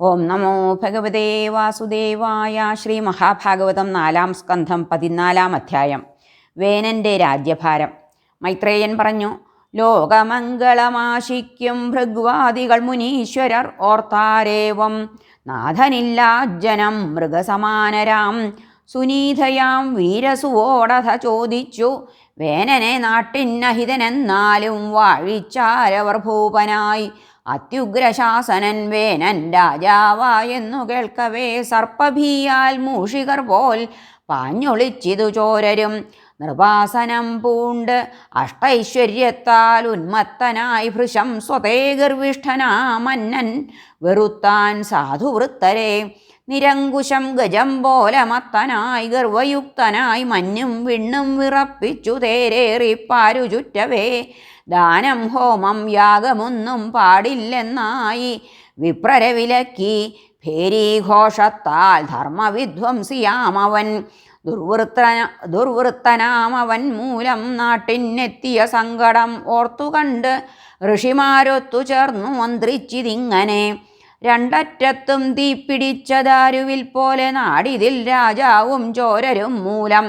ഓം നമോ ഭഗവതേ വാസുദേവായ ശ്രീ മഹാഭാഗവതം നാലാം സ്കന്ധം പതിനാലാം അധ്യായം. വേനന്റെ രാജ്യഭാരം. മൈത്രേയൻ പറഞ്ഞു ലോകമംഗളമാശിക്കും ഭൃഗ്വാദികൾ മുനീശ്വരർ ഓർത്താരേവം. നാഥനില്ലാജ്ജനം മൃഗസമാനരാം. സുനീതയാം വീരസുവോടഥ ചോദിച്ചു വേനനെ നാട്ടിന്നഹിതനെന്നാലും വാഴിച്ചാരവർ ഭൂപനായി. അത്യുഗ്രശാസനൻ വേനൻ രാജാവായെന്നു കേൾക്കവേ സർപ്പഭീയാൽ മൂഷികർ പോൽ പാഞ്ഞൊളിച്ചിതു ചോരരും. നൃപാസനം പൂണ്ട് അഷ്ടൈശ്വര്യത്താൽ ഉന്മത്തനായി ഭൃശം സ്വതേ ഗർവിഷ്ഠനാമന്നൻ വെറുത്താൻ സാധുവൃത്തരെ. നിരങ്കുശം ഗജം പോലെ മത്തനായി ഗർവയുക്തനായി മഞ്ഞും വിണ്ണും വിറപ്പിച്ചു തേരേറിപ്പാരു ചുറ്റവേ. ദാനം ഹോമം യാഗമൊന്നും പാടില്ലെന്നായി വിപ്രരെ വിലക്കി ഭേരീഘോഷത്താൽ ധർമ്മവിധ്വംസിയാമവൻ. ദുർവൃത്ത ദുർവൃത്തനാമവൻ മൂലം നാട്ടിനെത്തിയ സങ്കടം ഓർത്തുകണ്ട് ഋഷിമാരൊത്തു ചേർന്നു മന്ത്രിച്ചിതിങ്ങനെ. രണ്ടറ്റത്തും തീപിടിച്ച ദാരുവിൽ പോലെ നാടിതിൽ രാജാവും ചോരരും മൂലം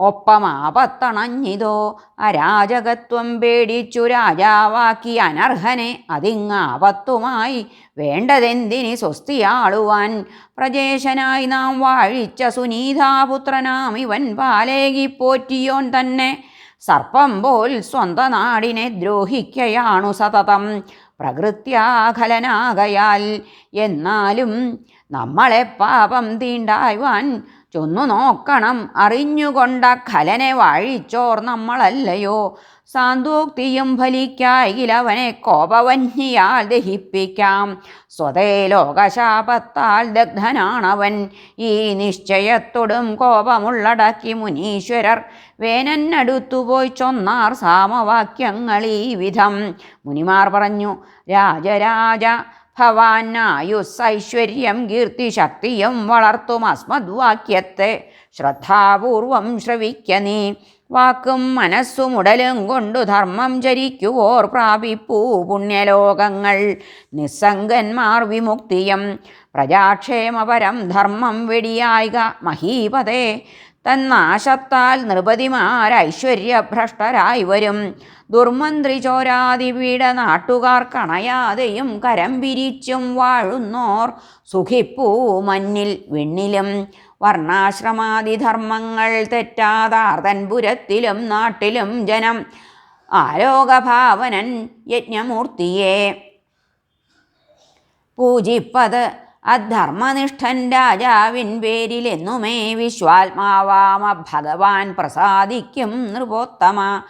ഒപ്പമാപത്തണഞ്ഞിതോ. അരാജകത്വം പേടിച്ചു രാജാവാക്കി അനർഹനെ അതിങ്ങാപത്തുമായി. വേണ്ടതെന്തിനി സ്വസ്തിയാളുവാൻ? പ്രജേശനായി നാം വാഴിച്ച സുനീതാപുത്രനാം ഇവൻ പാലേകി പോറ്റിയോൻ തന്നെ. സർപ്പം പോൽ സ്വന്തം നാടിനെ ദ്രോഹിക്കയാണു സതതം. പ്രകൃത്യാഖലനാകയാൽ എന്നാലും നമ്മളെ പാപം തീണ്ടായ്വാൻ ചൊന്നു നോക്കണം. അറിഞ്ഞുകൊണ്ട ഖലനെ വാഴിച്ചോർ നമ്മളല്ലയോ? സാന്തോക്തിയും ഫലിക്കായിൽ അവനെ കോപവന്യാൽ ദഹിപ്പിക്കാം. സ്വതേ ലോകശാപത്താൽ ദഗ്ധനാണവൻ. ഈ നിശ്ചയത്തോടും കോപമുള്ളടക്കി മുനീശ്വരർ വേനന്നടുത്തുപോയി ചൊന്നാർ സാമവാക്യങ്ങൾ ഈ വിധം. മുനിമാർ പറഞ്ഞു രാജരാജ ഭവാനായുസ് കീർത്തിശക്തിയും വളർത്തും അസ്മദ്വാക്യത്തെ ശ്രദ്ധാപൂർവം ശ്രവിക്ക നീ. വാക്കും മനസ്സും ഉടലും കൊണ്ടു ധർമ്മം ചരിക്കുവോർ പ്രാപിപ്പൂ പുണ്യലോകങ്ങൾ. നിസ്സംഗന്മാർ വിമുക്തിയും പ്രജാക്ഷേമപരം ധർമ്മം വെടിയായിക മഹീപതേ. തന്നാശത്താൽ നൃപതിമാർ ഐശ്വര്യഭ്രഷ്ടരായി വരും. ദുർമന്ത്രി ചോരാതിപീഡ നാട്ടുകാർ കണയാതെയും കരം പിരിച്ചും വാഴുന്നോർ സുഖിപ്പൂ മഞ്ഞിൽ വെണ്ണിലും. വർണാശ്രമാതിധർമ്മങ്ങൾ തെറ്റാതാർതൻപുരത്തിലും നാട്ടിലും ജനം ആലോകഭാവനൻ യജ്ഞമൂർത്തിയെ. പൂജിപ്പത് അധർമ്മനിഷ്ഠൻ രാജാവിൻ പേരിലെന്നുമേ വിശ്വാത്മാവാമ ഭഗവാൻ പ്രസാദിക്കും നൃപോത്തമ.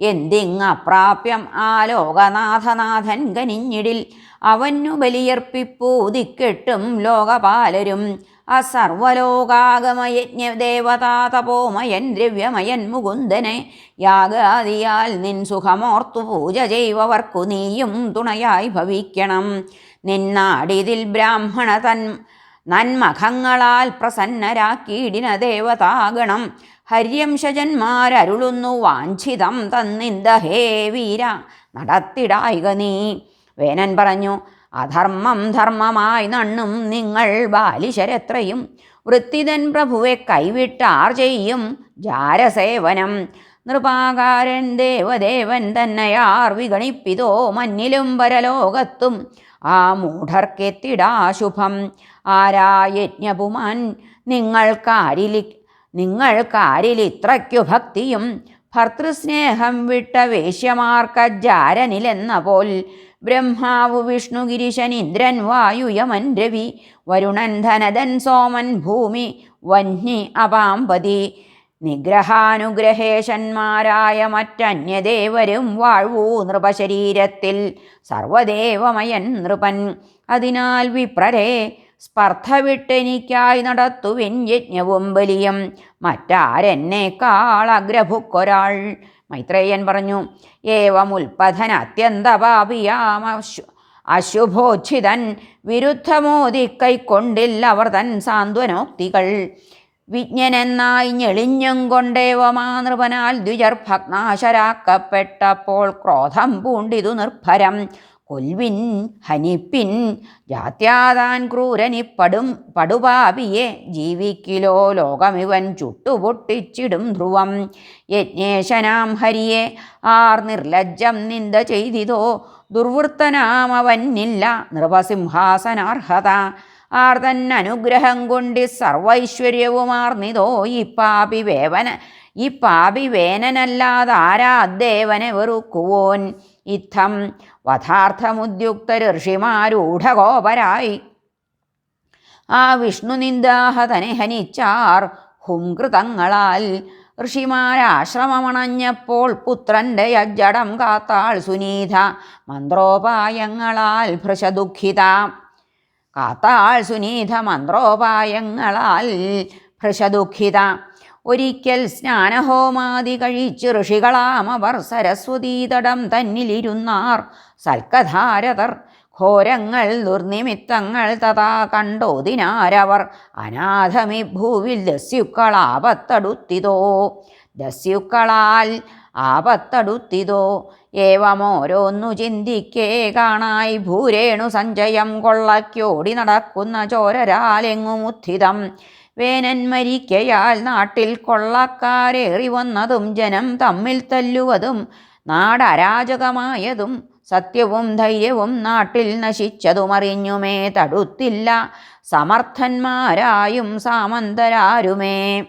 എന്തിങ്ങപ്രാപ്യം ആ ലോകനാഥനാഥൻ കനിഞ്ഞിടിൽ. അവനു ബലിയർപ്പിപ്പൂതിക്കെട്ടും ലോകപാലരും. അസർവലോകാഗമയജ്ഞദേവതാ തപോമയൻ ദ്രവ്യമയൻ മുകുന്ദനെ യാഗാദിയാൽ നിൻ സുഖമോർത്തു പൂജ ചെയ്വവർക്കു നീയും തുണയായി ഭവിക്കണം. നിന്നാടിതിൽ ബ്രാഹ്മണ തൻ നന്മഖങ്ങളാൽ പ്രസന്നരാക്കിയിടിന ദേവതാഗണം. ഹര്യംശജന്മാരരുളുന്നു വാഞ്ചിതം തന്നിന്ദ ഹേ വീര നടത്തിടായിക നീ. വേനൻ പറഞ്ഞു അധർമ്മം ധർമ്മമായി നണ്ണും നിങ്ങൾ ബാലിശരെത്രയും. വൃത്തിതൻ പ്രഭുവെ കൈവിട്ടാർ ചെയ്യും ജാരസേവനം. നൃപാകാരൻ ദേവദേവൻ തന്നെയാർ വിഗണിപ്പിതോ മഞ്ഞിലും പരലോകത്തും. ആ മൂഢർക്കെത്തിടാശുഭം ആരാ യജ്ഞപുമാൻ നിങ്ങൾക്കാരിലി നിങ്ങൾക്കാരിലിത്രയ്ക്കു ഭക്തിയും ഭർത്തൃസ്നേഹം വിട്ട വേശ്യമാർക്കജാരനിലെന്ന പോൽ ബ്രഹ്മാവു വിഷ്ണു ഗിരിശൻ ഇന്ദ്രൻ വായു യമൻ രവി വരുണൻ ധനദൻ സോമൻ ഭൂമി വന്നി അപാമ്പതി നിഗ്രഹാനുഗ്രഹേശന്മാരായ മറ്റന്യദേവരും വാഴ്വൂ നൃപശരീരത്തിൽ. സർവദേവമയൻ നൃപൻ. അതിനാൽ വിപ്രരെ സ്പർദ്ധ വിട്ടെനിക്കായി നടത്തുവിൻ യജ്ഞവും ബലിയും. മറ്റാരെന്നേക്കാൾ അഗ്രഭുക്കൊരാൾ. മൈത്രേയൻ പറഞ്ഞു ഏവമുൽപഥന അത്യന്തപാപിയാം. അശു അശുഭോച്ഛിതൻ വിരുദ്ധമോദി കൈക്കൊണ്ടില്ല അവർ തൻ സാന്ത്വനോക്തികൾ. വിജ്ഞനെന്നായി ഞെളിഞ്ഞും കൊണ്ടേവമാ നൃപനാൽ ദ്വിജർ ഭഗ്നാശരാക്കപ്പെട്ടപ്പോൾ ക്രോധം പൂണ്ടിതു നിർഭരം. കൊൽവിൻ ഹനിപ്പിൻ ജാത്യാതാൻ ക്രൂരനിപ്പടും പടുപാപിയെ ജീവിക്കിലോ ലോകമിവൻ ചുട്ടുപൊട്ടിച്ചിടും ധ്രുവം. യജ്ഞേശനാം ഹരിയെ ആർ നിർലജ്ജം നിന്ദ ചെയ്തിതോ ദുർവൃത്തനാമവന്നില്ല നൃപസിംഹാസനാർഹത ആർ അനുഗ്രഹം കൊണ്ട് സർവൈശ്വര്യവുമാർന്നിതോ ഈ പാപി വേവന ഈ പാപി വേനനല്ലാതെ ആരാ ദേവനെ വെറുക്കുവോൻ? ഇത്തം വധാർത്ഥമുദ്യുക്ത ഋഷിമാരൂഢകോപരായി ആ വിഷ്ണുനിന്ദാഹതനെ ഹനിച്ചാർ ഹുംകൃതങ്ങളാൽ. ഋഷിമാരാശ്രമമണഞ്ഞപ്പോൾ പുത്രന്റെ യജ്ജടം കാത്താൾ സുനീത മന്ത്രോപായങ്ങളാൽ ഭൃശദുഃഖിത. കാത്താൾ സുനീത മന്ത്രോപായങ്ങളാൽ ഭൃഷദുഃഖിത ഒരിക്കൽ സ്നാനഹോമാദി കഴിച്ച് ഋഷികളാമവർ സരസ്വതീതടം തന്നിലിരുന്നാർ. സൽക്കധാരതർ ഘോരങ്ങൾ ദുർനിമിത്തങ്ങൾ തഥാ കണ്ടോതിനാരവർ. അനാഥമി ഭൂവിൽ ദസ്യുക്കളാപത്തടുത്തിതോ. ദസ്യുക്കളാൽ ആപത്തടുത്തിതോ. ഏവമോരോന്നു ചിന്തിക്കേ കാണായി. ഭൂരേണു സഞ്ചയം കൊള്ളക്കോടി നടക്കുന്ന ചോരരാലെങ്ങുമുത്ഥിതം. വേനൻ മരിക്കയാൽ നാട്ടിൽ കൊള്ളക്കാരേറി വന്നതും ജനം തമ്മിൽ തല്ലുവതും നാടരാജകമായതും സത്യവും ധൈര്യവും നാട്ടിൽ നശിച്ചതുമറിഞ്ഞുമേ. തടുത്തില്ല സമർത്ഥന്മാരായും സാമന്തരാരുമേ.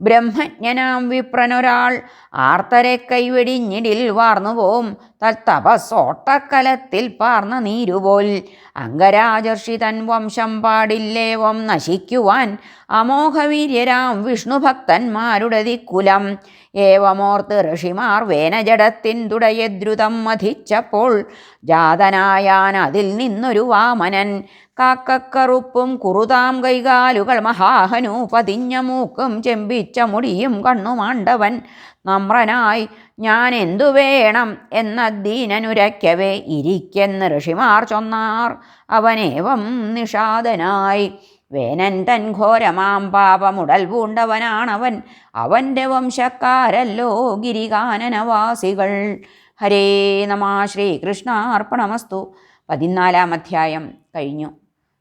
ബ്രഹ്മജ്ഞനാം വിപ്രനൊരാൾ. ആർത്തരെ കൈവെടിഞ്ഞിടിൽ വാർന്നുപോം തത്തപസോട്ടക്കലത്തിൽ പാർന്ന നീരുപോൽ. അംഗരാജർഷി തൻ വംശം പാടില്ലേവം നശിക്കുവാൻ അമോഘവീര്യരാം വിഷ്ണുഭക്തന്മാരുടെ ദിക്കുലം. ഏവമോർത്ത് ഋഷിമാർ വേനജടത്തിൻ തുടയദ്രുതം മധിച്ചപ്പോൾ ജാതനായാൻ അതിൽ നിന്നൊരു വാമനൻ. കാക്കക്കറുപ്പും കുറുതാം കൈകാലുകൾ മഹാഹനു പതിഞ്ഞ മൂക്കും ചെമ്പിച്ച മുടിയും കണ്ണുമാണ്ടവൻ നമ്രനായി. ഞാൻ എന്തു വേണം എന്ന ദീനനുരയ്ക്കവേ ഇരിക്കെന്ന് ഋഷിമാർ ചൊന്നാർ. അവനേവം നിഷാദനായി. വേനൻ തൻ ഘോരമാം പാപമുടൽ പൂണ്ടവനാണവൻ. അവന്റെ വംശക്കാരല്ലോ ഗിരികാനനവാസികൾ ഹരേ നമ ശ്രീകൃഷ്ണാർപ്പണമസ്തു. പതിനാലാം അധ്യായം കഴിഞ്ഞു.